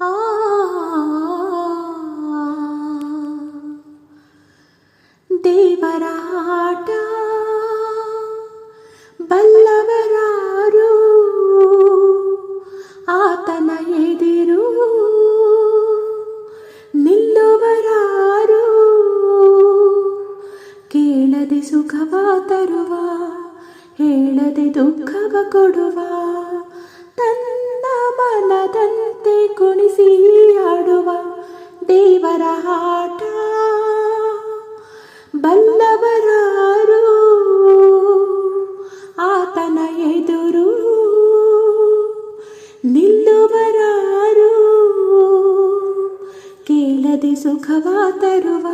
ಆ ದೇವರ ಆಟ ಬಲ್ಲವರಾರು ಆತನ ಎದಿರು ನಿಲ್ಲುವರಾರು ಕೇಳದೆ ಸುಖವ ತರುವ ಹೇಳದೆ ದುಃಖವ ಕೊಡುವ. ತನ್ನ ಮನದಂತೆ ಕುಣಿಸಿ ಆಡುವ ದೇವರ ಆಟ ಬಲ್ಲವರಾರು ಆತನ ಎದುರು ನಿಲ್ಲುವರಾರು ಕೇಳದೆ ಸುಖವ ತರುವ,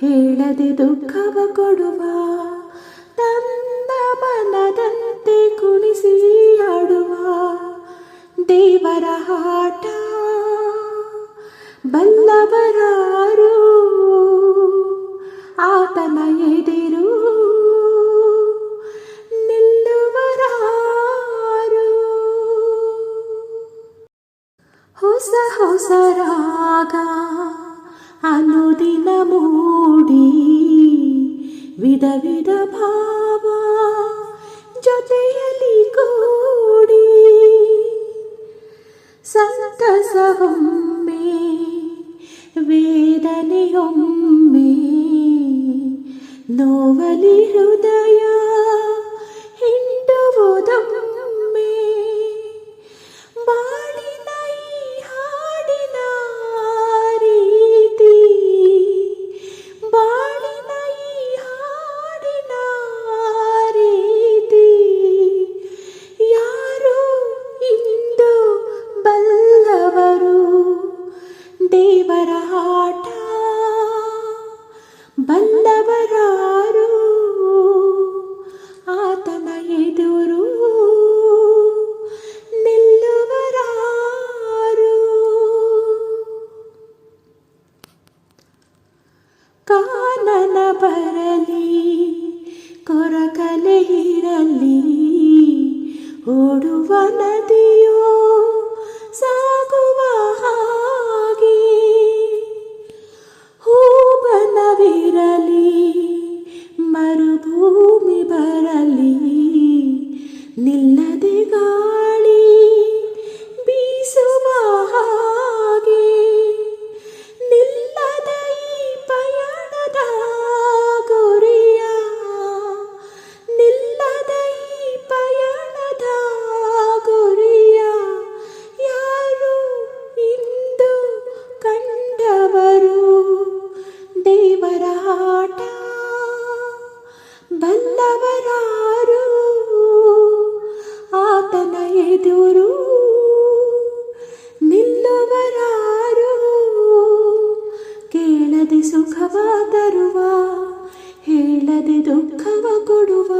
ಹೇಳದೆ ದುಃಖವ ಕೊಡುವ. ಬಲ್ಲವರಾರು ಆತನ ಎದಿರು ಹೊಸ ಹೊಸ ರಾಗ ಅನುದಿನ ಮೂಡಿ ವಿಧ ವಿಧ ಭಾವ ಜೊತೆಯಲ್ಲಿ ಕೂಡಿ ಸಂತಸವೊಮ್ಮೆ വേദനയൊമ്മേ നോവലി ഹൃദയാ ದೇವರ ಆಟ ಬಲ್ಲವರಾರು ಆತನ ಎದುರು ನಿಲ್ಲುವರಾರು ಕಾನನ ಬರಲಿ ಕೊರಕಲೆ ಇರಲಿ ಓಡುವ ನದಿಯೋ faded. ಬಲ್ಲವರಾರು ಆತನ ಎದುರು ನಿಲ್ಲುವರಾರು ಕೇಳದೆ ಸುಖವ ತರುವ ಹೇಳದೆ ದುಃಖವ ಕೊಡುವ